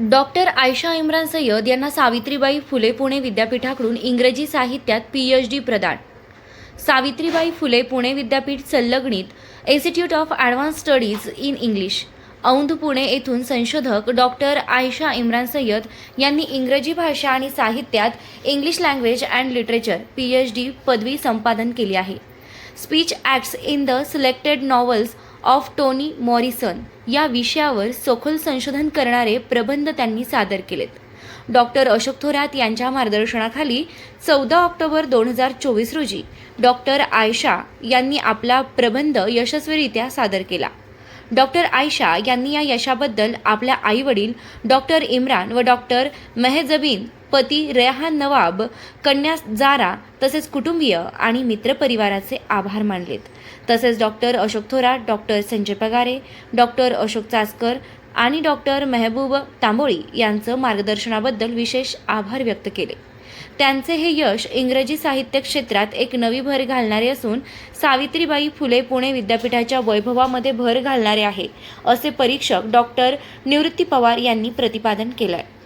Doctor Ayesha Imran Syed यांना सावित्रीबाई फुले पुणे विद्यापीठाकडून इंग्रजी साहित्यात पी एच डी प्रदान. सावित्रीबाई फुले पुणे विद्यापीठ संलग्नित institute of advanced studies in English Aundh Pune येथून संशोधक डॉक्टर आयशा इम्रान सय्यद यांनी इंग्रजी भाषा आणि साहित्यात English language and literature P H D पदवी संपादन केली आहे. Speech acts in the selected novels of Toni Morrison या विषयावर सखोल संशोधन करणारे प्रबंध त्यांनी सादर केलेत. डॉक्टर अशोक थोरात यांच्या मार्गदर्शनाखाली चौदा ऑक्टोबर दोन हजार चोवीस रोजी डॉक्टर आयशा यांनी आपला प्रबंध यशस्वीरित्या सादर केला. डॉक्टर आयशा यांनी या यशाबद्दल आपल्या आईवडील डॉक्टर इम्रान व डॉक्टर मेहजबीन पती रेहान नवाब कन्या जारा तसेच कुटुंबीय आणि मित्रपरिवाराचे आभार मानलेत. तसेच doctor Ashok Thorat doctor Sanjay Pagare doctor Ashok Chaskar आणि डॉक्टर मेहबूब तांबोळी यांचं मार्गदर्शनाबद्दल विशेष आभार व्यक्त केले. त्यांचे हे यश इंग्रजी साहित्य क्षेत्रात एक नवी भर घालणारे असून सावित्रीबाई फुले पुणे विद्यापीठाच्या वैभवामध्ये भर घालणारे आहे असे परीक्षक डॉक्टर निवृत्ती पवार यांनी प्रतिपादन केलं आहे